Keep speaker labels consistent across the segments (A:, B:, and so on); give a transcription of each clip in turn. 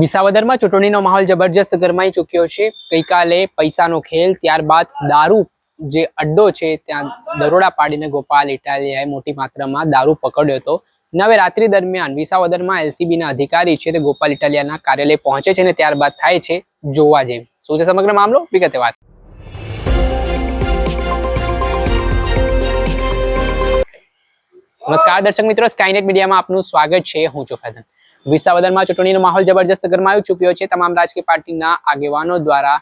A: વિસાવદરમાં ચૂંટણીનો માહોલ જબરજસ્ત ગરમાઈ ચૂક્યો છે. ગઈકાલે પૈસાનો ખેલ, ત્યારબાદ દારૂ જે અડ્ડો છે, ત્યાં દરોડા પાડીને ગોપાલ ઇટાલિયાએ મોટી માત્રામાં દારૂ પકડ્યો હતો. અને હવે રાત્રિ દરમિયાન વિસાવદરમાં એલસીબીના અધિકારી છે તે ગોપાલ ઇટાલિયાના કાર્યાલય પહોંચે છે અને ત્યારબાદ થાય છે જોવા જેમ. શું છે સમગ્ર મામલો? વિગતે વાત. નમસ્કાર દર્શક મિત્રો સ્કાયનેટ મીડિયામાં આપનું સ્વાગત છે. હું છું ફેદન. વિસાવદરમાં ચૂંટણીનો માહોલ જબરજસ્ત ગરમાવી ચૂક્યો છે. તમામ રાજકીય પાર્ટીના આગેવાનો દ્વારા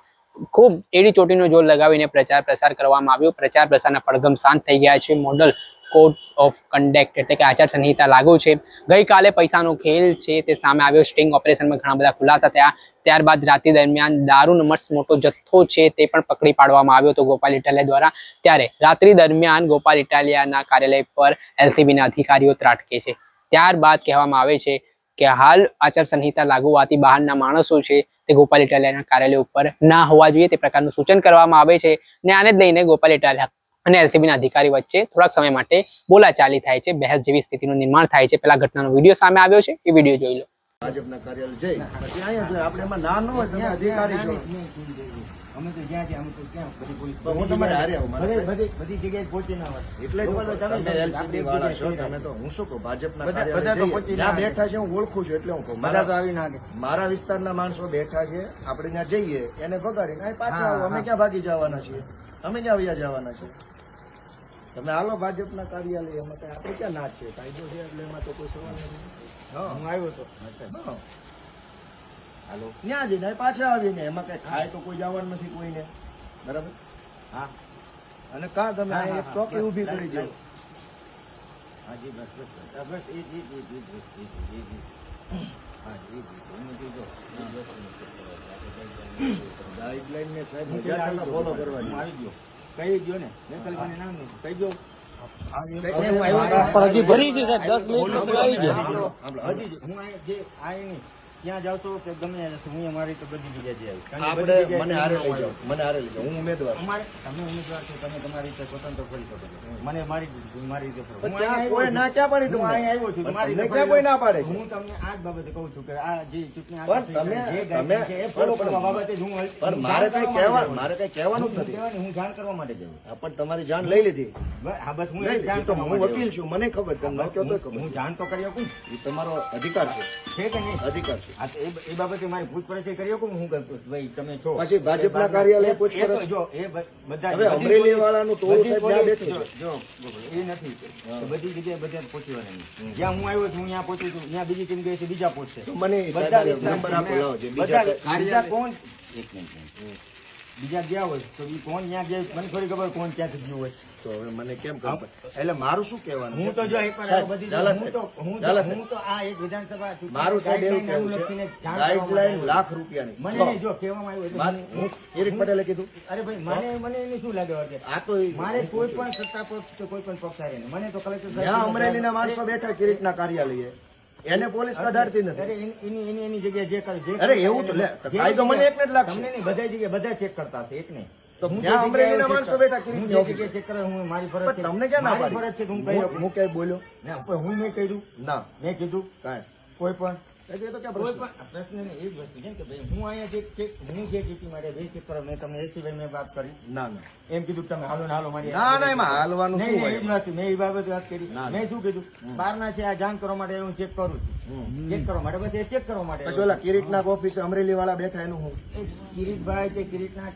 A: ખૂબ એડી ચોટીનો જોર લગાવીને પ્રચાર પ્રસાર કરવામાં આવ્યો. પ્રચાર પ્રસારના પડઘમ શાંત થઈ ગયા છે. મોડલ કોડ ઓફ કન્ડક્ટ એટલે કે આચાર સંહિતા લાગુ છે. ગઈકાલે પૈસાનો ખેલ છે તે સામે આવ્યો. સ્ટિંગ ઓપરેશનમાં ઘણા બધા ખુલાસા થયા. ત્યારબાદ રાત્રિ દરમિયાન દારૂનો મસ્ત મોટો જથ્થો છે તે પણ પકડી પાડવામાં આવ્યો હતો ગોપાલ ઇટાલિયા દ્વારા. ત્યારે રાત્રિ દરમિયાન ગોપાલ ઇટાલિયાના કાર્યાલય પર એલસીબીના અધિકારીઓ ત્રાટકે છે. ત્યારબાદ કહેવામાં આવે છે કે હાલ આચાર સંહિતા લાગુ હોવાથી બહારના માણસો છે તે ગોપાલ ઇટાલિયાના કાર્યાલય ઉપર ના હોવા જોઈએ તે પ્રકારનું સૂચન કરવામાં આવે છે ને આને જ લઈને ગોપાલ ઇટાલિયા અને એલસીબીના અધિકારી વચ્ચે થોડાક સમય માટે બોલાચાલી થાય છે, બહેસ જેવી સ્થિતિનું નિર્માણ થાય છે. પેલા ઘટનાનો વીડિયો સામે આવ્યો છે, એ વીડિયો જોઈ લો.
B: ભાજપના કાર્યાલય જઈ પછી અહીંયા આપણે એમાં ના ન હોય
C: અમે તો જ્યાં ત્યાં અમે તો ક્યાં? બધી પોલીસ
B: હું તમારે હારે આવું, મારે
C: બધી બધી જગ્યાએ પહોંચી ના હોય.
B: એટલે તમે એલસીડી વાળા છો તમે તો હું શું કહું ભાજપના
C: બધા- તો ના
B: બેઠા છે હું ઓળખું છું એટલે હું કહું.
C: મારા તો આવી ના
B: મારા વિસ્તારના માણસો બેઠા છે આપણે ત્યાં જઈએ એને ભગાડીને અહીં પાછા આવો અમે ક્યાં ભાગી જવાના છીએ? અમે ક્યાં વ્યા જવાના છીએ? તમે હાલો ભાજપના કાર્યાલય એમાં આપણે ક્યાં ના છે? કાયદો છે એટલે એમાં તો કોઈ સવાલ નથી. હા
C: આવ્યો તો.
B: હા.
C: હાલો
B: ત્યાં જઈને પાછા આવીને એમાં કઈ થાય તો કોઈ જવાનું નથી કોઈને બરાબર
C: હા
B: અને કા તમે એક ચોકી ઊભી કરી દો
C: હા બસ બસ બસ. બસ એ જી જી જી જી જી જી જી હા જી જી એનું કીધો
B: ગાઈડલાઈન ને સાહેબ
C: હું
B: ફોલો કરવાની
C: આવી ગયો કહી ગયો ને મેં નામ કહી ગયો હું
B: હજી
C: ભરી છે સાહેબ દસ
B: મિનિટ
C: આવી ગયો
B: હાંભળો, હાંભળો.
C: હજી હું જે આ નહીં ત્યાં જાવ તો કે ગમે જશો, હું અમારી તો બધી જગ્યાએ જઈ
B: આપણે મને હારે લઈ જાઓ મને હારે લઈ જાઓ હું ઉમેદવાર
C: અમારે તમે ઉમેદવાર છો તમે તમારી રીતે સ્વતંત્ર ફરી શકો છો. મને મારી મારી રીતે
B: કોઈ ના ચા પાડી
C: હું અહીં આવ્યો છું.
B: મારી
C: રીતે
B: કોઈ ના પાડે
C: હું તમને આ જ બાબતે કહું છું કે આ જે ચૂંટણી
B: પણ તમે- તમે-
C: એ
B: ફોલો
C: કરવા બાબતે હું
B: પણ મારે કઈ
C: કરવા
B: કહેવા મારે કઈ કહેવાનું
C: હું
B: નથી.
C: કહેવાની, હું જાણ કરવા માટે જાઉં
B: પણ તમારી જાણ લઈ લીધી.
C: બસ, હા બસ હું જાણ
B: તો હું વકીલ છું. મને ખબર તમે ન કહો તોય
C: હું- જાણ તો કરી શકું
B: એ તમારો અધિકાર છે.
C: છે કે નહીં?
B: અધિકાર છે.
C: તો એ બાબતે મારે પૂછપરછ કરી શકું હું ભાઈ તમે છો?
B: પછી ભાજપના કાર્યાલય પૂછપરછ?
C: જો એ બધા
B: હવે અમરેલી વાળાનું તો.
C: જો એ નથી બધી જગ્યાએ બધા પહોંચવાના નહીં જ્યાં હું આવ્યો છું ત્યાં પહોંચું છું ત્યાં બીજી ટીમ ગઈ છે બીજા પહોંચશે
B: મને
C: બધા
B: નંબર આપો લાવો
C: બધા કાર્યાલય કોણ? એક મિનિટ. બીજા ગયા હોય તો એ કોણ ત્યાં ગયા મને થોડી ખબર કોણ ક્યાંથી ગયું હોય.
B: તો હવે મને કેમ ખબર એટલે મારું શું કહેવાનું
C: હું તો જો
B: એક
C: બધી હું તો આ એક વિધાનસભા
B: મારું સાહેબ એવું
C: કેવું
B: છે. ગાઈડલાઈન લાખ રૂપિયાની.
C: મને જો કહેવામાં આવ્યું
B: કિરીટ પટેલે કીધું.
C: અરે ભાઈ મને મને એની શું લાગે વર્ગે
B: આ તો
C: મારે કોઈ પણ સત્તા પક્ષ કોઈ પણ પક્ષ નહીં. મને તો કલેક્ટર સાહેબ
B: અમરેલીના માણસો બેઠા કિરીટના કાર્યાલયે? એને પોલીસ કઢાડતી નથી.
C: એની- એની એની જગ્યાએ જે કરે
B: અરે એવું તો કાયદો મને એકને જ લાગશે.
C: તમને નહીં બધા જગ્યાએ બધા ચેક કરતા હશે એક નહીં.
B: તમને ક્યાં ના પાડી?
C: હું
B: કઈ બોલ્યો?
C: હું મેં કર્યું.
B: ના.
C: મેં કીધું.
B: કાંઈ
C: કોઈ પણ.
B: એટલે તો ક્યાં
C: કોઈ પણ. પ્રશ્ન નહીં, એ જ વસ્તુ છે કે ભાઈ હું અહીંયા જે હું જે ડ્યુટી માટે બે ચેક કરવા મેં તમને એ સિવાય મેં વાત કરી.
B: ના ના.
C: એમ કીધું તમે હાલો ને હાલો મારી
B: ના ના એમાં હાલવાનું શું હોય?
C: નથી. મેં એ બાબતે વાત કરી.
B: ના, ના.
C: મેં શું કીધું? બહારના છે આ જાણ કરવા માટે હું ચેક કરું છું. ચેક કરવા માટે બસ એ ચેક કરવા માટે
B: પછી ઓલા કિરીટના ઓફિસે અમરેલી વાળા બેઠા એનું હું.
C: કિરીટભાઈ કે કિરીટના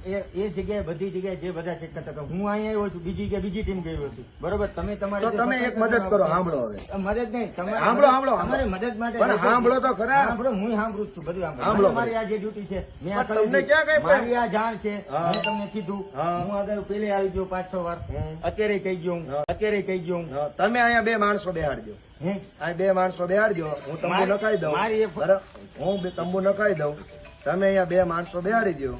C: એ જગ્યાએ બધી જગ્યાએ જે બધા ચેક કરતા હતા. હું અહીંયા આવ્યો છું બીજી જગ્યાએ બીજી ટીમ ગઈ હતી. બરોબર? તમે તમારે
B: તમે એક મદદ કરો સાંભળો હવે.
C: મદદ નહીં તમારે
B: સાંભળો, સાંભળો,
C: તમારી મદદ માટે
B: સાંભળો તો ખરા.
C: સાંભળો હું સાંભળું છું બધું સાંભળો મારી આ જે ડ્યુટી છે મેં આ
B: તમને ક્યાં કઈ
C: મારી આ જાણ છે મેં તમને કીધું.
B: હું.
C: આગળ પેલે આવી ગયો પાંચ છ વાર. અત્યારે કહી ગયો હું. અત્યારે કહી ગયો
B: તમે અહીંયા બે માણસો બેહાડજો? અહીં બે માણસો બેહાડજો હું તંબુ નખાઈ દઉં. બરાબર? હું તંબુ નખાઈ દઉં. તમે અહીંયા બે માણસો બેહાડી દો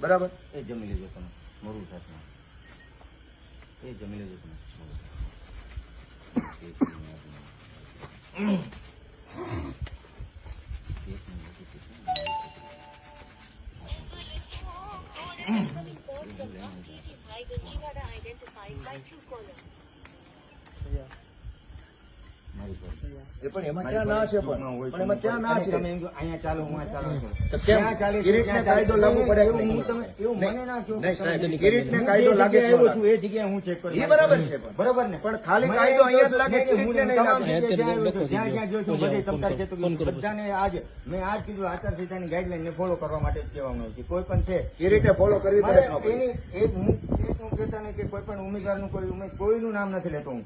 B: બરાબર?
C: એ જમી લેજો તમે મરું સાથે એ જમી લેજો તમે મારી
B: એ પણ એમાં ક્યાં ના છે પણ? પણ એમાં ક્યાં ના છે?
C: તમે એમ અહીંયા ચાલો હું ચાલો.
B: તો કેમ?
C: ચાલે છે,
B: કિરીટને કાયદો લાગુ પડે
C: એવું હું તમે- એવું મને ના કહો.
B: નહીં, સાહેબ,
C: તમે-
B: કિરીટને કાયદો લાગે કે
C: જગ્યાએ
B: ન
C: આવ્યો છું, એ જગ્યાએ હું check કરી
B: એ બરાબર છે.
C: બરાબર ને?
B: પણ ખાલી કાયદો અહીંયા જ લાગે,
C: કે હું તમામ જ્યાં જ્યાં જ્યાં છું, બધે તમતાર કહેતો બધાને આજ મેં આજ કીધું આચારસંહિતાની ગાઈડલાઈન ને ફોલો કરવા માટે જ કહેવાનું છે. કોઈ પણ છે
B: રીતે ફોલો કરવી પડે?
C: એની એક હું કહેતા નહીં કે કોઈ પણ ઉમેદવારનું કોઈ કોઈનું નામ નથી લેતો હું.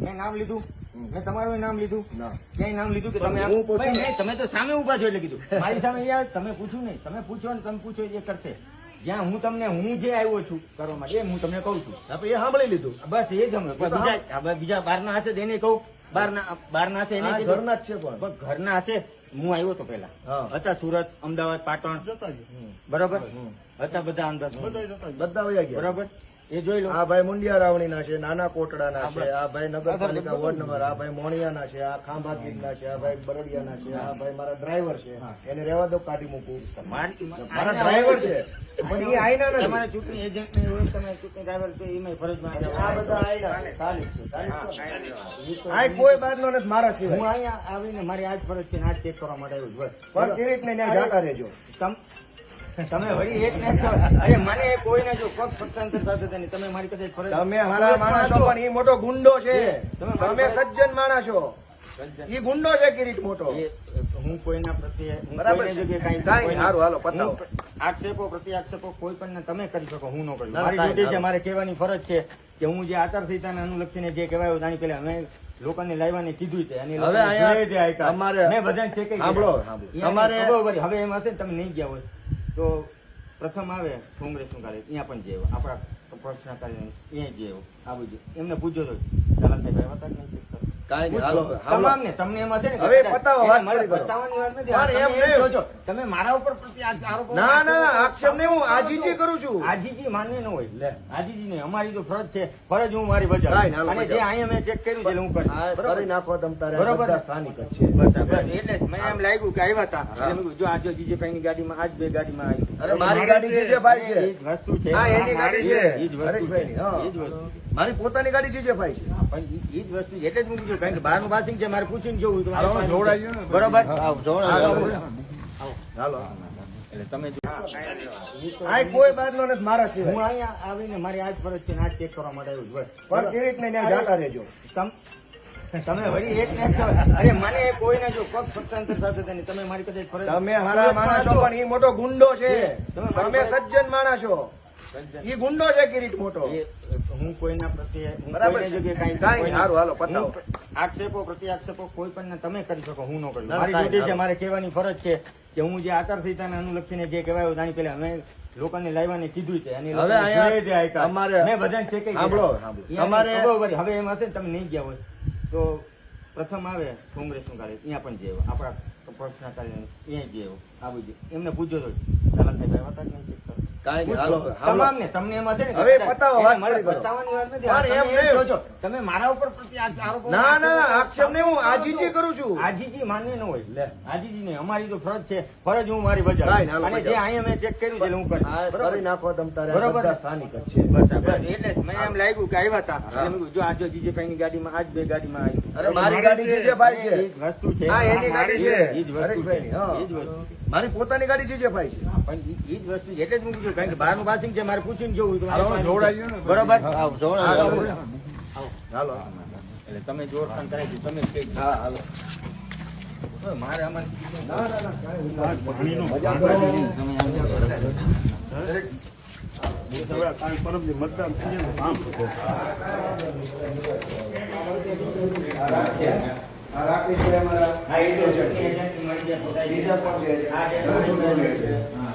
C: મેં નામ લીધું. મેં તમારું નામ લીધું. ક્યાંય નામ લીધું કે તમે
B: હું પૂછું
C: ભાઈ,
B: ને.
C: નહીં, તમે તો સામે ઊભા છો એટલે કીધું. મારી સામે યાર તમે પૂછું નહીં. તમે પૂછો ને તમે પૂછો એ કરશે. જ્યાં હું તમને હું જે આવ્યો છું કરવા માટે એ હું તમને કહું છું.
B: એ સાંભળી લીધું.
C: બસ એ જ બીજા બીજા બહારના હશે તો એને કહું. બહારના બહારના હશે એને
B: ઘરના જ છે પણ.
C: ઘરના હશે હું આવ્યો તો પેલા હતા સુરત અમદાવાદ પાટણ. બરોબર. હતા બધા અંદર.
B: બધા
C: બરોબર? એ જોઈ લો.
B: આ ભાઈ મુંડિયા રાવણીના છે નાના કોટડાના છે. આ ભાઈ નગરપાલિકા વોર્ડ નંબર આ ભાઈ મોણિયાના છે આ ખાંભા ગીરના છે આ ભાઈ બરડિયાના છે આ ભાઈ મારા ડ્રાઈવર છે એને રહેવા દો કાઢી મૂકું.
C: મારા
B: ડ્રાઈવર છે. પણ એ આઈના નથી.
C: તમારા ચૂંટણી એજન્ટ ને હોય તમે ચૂંટણી ડ્રાઈવર તો એમાં ફરજમાં
B: આ બધા આઈના છે. છે.
C: એ
B: આ કોઈ બારનો નથી મારા
C: હું અહીંયા આવીને મારી આજ ફરજ છે આજ ચેક કરવા માટે આવ્યું છું.
B: પણ કિરીટને ન્યા જાતા રહેજો.
C: તમ- વળી એક ને છો. અરે મને કોઈને જો પગ પક્ષાંતર સાથે નહીં. તમે મારી પાસે ફરજ
B: તમે હારા માણસ છો પણ એ મોટો ગુંડો છે
C: તમે
B: તમે સજ્જન માણસ છો એ ગુંડો છે કિરીટ મોટો
C: હું કોઈના પ્રત્યે
B: બરાબર છે. નહીં. હાલો, પતાવો.
C: આક્ષેપો પ્રતિ આક્ષેપો કોઈ પણ તમે કરી શકો હું ન કરું મારી ડ્યુટી છે મારે કહેવાની ફરજ છે કે હું જે આચારસંહિતાને અનુલક્ષીને જે કહેવાયું જાણી પેલા અમે લોકોને લાવવાની કીધું છે અને
B: હવે. અમારે-
C: દીધા.
B: સાંભળો.
C: અહીંયા
B: અમારે-
C: હવે એમ હશે તમે નહીં ગયા હોય તો પ્રથમ આવે કોંગ્રેસનું કાર્ય અહીંયા પણ જેવો. આપણા પક્ષના કાર્ય અહીંયા જેવો. આ બધું. એમને પૂછ્યો તો ચાલા સાહેબ આવ્યા હતા તમામને તમને એમ હશે ને
B: હવે પતાવો, વાત
C: મારે
B: પૂરી કરો.
C: પતાવવાની વાત નથી.
B: એમ
C: એમ
B: નહીં.
C: કહો છો, તમે મારા ઉપર પ્રતિ
B: ના ના
C: આક્ષેપ
B: નહીં હું આજીજી કરું છું.
C: આજીજી માન્ય ન હોય.
B: લે.
C: આજીજી નહીં અમારી તો ફરજ છે. ફરજ હું મારી બજાવું. અને જે અહીંયા મેં ચેક કર્યું છે હું
B: કરી નાખો તમ તારે.
C: બરોબર.
B: સ્થાનિક છે.
C: એટલે જ એમ લાગ્યું કે આવ્યા હતા એટલે જો આજે જીજેભાઈ ની ગાડીમાં આજ બે ગાડીમાં આવી.
B: અરે મારી ગાડી છે ભાઈ છે.
C: વસ્તુ છે.
B: હા એની ગાડી છે.
C: એ જ વસ્તુ છે. એ જ વસ્તુ
B: મારી પોતાની ગાડી છે જે ભાઈ છે.
C: પણ ઈ- ઈ જ વસ્તુ એટલે જ મૂકી કારણ કે બહારનું પાસિંગ છે મારે પૂછીને જોવું તો
B: હાલો,
C: મારે
B: જોડાઈ ગયું ને.
C: બરોબર?
B: હાલો.
C: એટલે તમે
B: આ કોઈ બારનો નથી મારા
C: હું અહીંયા આવીને મારી આજ ફરજ છે આજ ચેક કરવા માટે આવ્યું બસ.
B: પણ કિરીટને ન્યા જાતા રહેજો?
C: તમ તમે વળી એક ને. અરે મને કોઈને જો પગ પક્ષાંતર સાથે તમે મારી કદાચ ફરજ
B: તમે હારા માણસ છો પણ એ મોટો ગુંડો છે.
C: તમે
B: સજ્જન માણસ. છો એ ગુંડો છે કિરીટ મોટો?
C: એ, હું કોઈના પ્રત્યે હું
B: બરાબર
C: કોઈને
B: છે.
C: જગ્યાએ કાંઈ-
B: કાંઈ નહીં,
C: કોઈને-
B: હારું, હાલો, પતાવો.
C: આક્ષેપો પ્રતિ આક્ષેપો કોઈ પણ તમે કરી શકો હું ન કરું
B: ના,
C: મારી
B: કાંઈ
C: ડ્યુટી છે
B: હાલો.
C: મારે કહેવાની ફરજ છે કે હું જે આચારસંહિતાને અનુલક્ષીને જે કહેવાયું જાણી પેલા અમે લોકોને લાવવાને કીધું છે અને
B: હવે
C: લોકોને
B: અહીંયા
C: જે આયકા.
B: અમારે-
C: મેં બધાને check કરી
B: સાંભળો,
C: દીધા.
B: સાંભળો.
C: અહીંયા
B: અમારે-
C: ખબર પડી. હવે એમ હશે ને તમે નહીં ગયા હોય તો પ્રથમ આવે કોંગ્રેસનું કાર્ય અહીંયા પણ જેવો આપણા પક્ષના કાર્ય અહીંયા જેવો આવું છે એમને પૂછ્યો તો ચાલા સાહેબ આવ્યા હતા કે નહીં check કરો?
B: કાંઈ નહીં, હાલો,
C: પૂછજો.
B: હાલો.
C: તમામને તમને એમ હશે
B: હવે પતાવો, વાત
C: મારે
B: પૂરી કરો.
C: પતાવવાની વાત નથી.
B: એમ
C: એમ
B: નહીં.
C: કહો તમે મારા ઉપર પ્રતિ
B: ના ના
C: આક્ષેપ
B: નહીં હું આજીજી કરું છું
C: આજીજી માન્ય ન હોય
B: લે.
C: આજીજી નહીં અમારી તો ફરજ છે ફરજ હું મારી બજાવું અને જે અહીંયા મેં ચેક કર્યું છે હું કરીશ.
B: કરી નાખો તમ તારે
C: બરોબર.
B: સ્થાનિક જ છે
C: બસ, બસ. એટલે મને એમ લાગ્યું કે આવ્યા હતા જો આજે જીજેભાઈ ની ગાડીમાં આજ બે ગાડીમાં આવી
B: અરે મારી ગાડી છે ભાઈ છે
C: એ જ વસ્તુ છે
B: હા એની ગાડી છે
C: એ જ વસ્તુ છે એ જ વસ્તુ
B: મારી પોતાની ગાડી છે જે ભાઈ
C: પણ ઈ જ વસ્તુ એટલે જ મૂકી દઉં કારણ કે બહારનું પાસિંગ છે મારે પૂછીને જોવું તો
B: હાલો,
C: મારે
B: જોડાઈ ગયું ને.
C: બરોબર?
B: હાલો.
C: એટલે તમે જોર ખાન કરાવી તમે
B: હા હાલો.
C: મારે આમાં
B: ના ના ના નહીં.
C: તમે
B: અમારા
C: હા, એ તો ચટણી મળી ગયા પોતા.
B: બીજા કોણ છે?
C: આ જે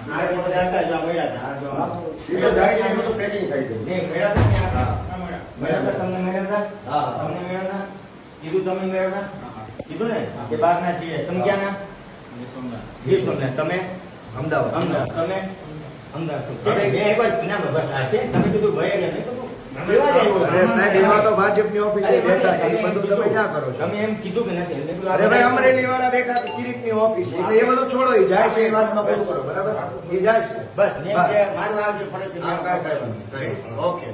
C: હા, એ બધા હતા, જો મળ્યા હતા. જો.
B: સીધો જાય છે તો packing થઈ જાય.
C: નહીં, મળ્યા હતા ને આ? મળ્યા હતા, તમને મળ્યા હતા?
B: હા.
C: તમને મળ્યા હતા? કીધું તમે મળ્યા હતા? કીધું ને કે બહારના છીએ તમે ક્યાં ના ગીર સોમનાથ તમે
B: અમદાવાદ
C: અમદાવાદ તમે અમદાવાદ છો. છે ને? મેં એક વાર ના બસ આ છે તમે કીધું ભય ગયા મેં કીધું
B: સાહેબ એમાં તો ભાજપની ઓફિસે બેઠા છે. બધું તમે. ક્યાં કરો છો.
C: તમે એમ કીધું કે નથી.
B: અરે ભાઈ અમરેલી વાળા બેઠા કિરીટની ઓફિસ એટલે એ બધું છોડો એ જાય છે એ વાતમાં બધું કરો બરાબર? એ જાય છે.
C: બસ મેં
B: બસ.
C: જે મારું આ જે ફરજ છે મેં
B: હા,
C: આ
B: કાંઈ
C: કરવાનું.
B: કાંઈ વાંધો નહીં. ઓકે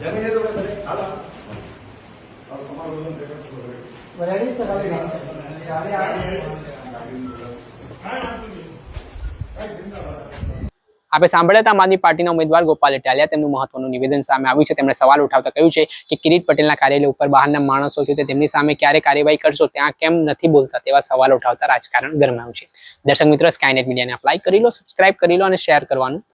B: કાંઈ વાંધો નહીં. હાલો.
C: કારણ કે આજ guideline જે આ બધી હું બધા guideline છે follow કરતો.
A: આપણે સાંભળ્યા હતા આમ આદમી પાર્ટીના ઉમેદવાર ગોપાલ ઇટાલિયા તેમનું મહત્વનું નિવેદન સામે આવ્યું છે. તેમણે સવાલ ઉઠાવતા કહ્યું છે કે કિરીટ પટેલના કાર્યાલય ઉપર બહારના માણસો છે તે તેમની સામે ક્યારે કાર્યવાહી કરશો? ત્યાં કેમ નથી બોલતા? તેવા સવાલ ઉઠાવતા રાજકારણ ગરમાયું છે. દર્શક મિત્રો સ્કાયનેટ મીડિયાને અપ્લાય કરી લો સબસ્ક્રાઇબ કરી લો અને શેર કરવાનું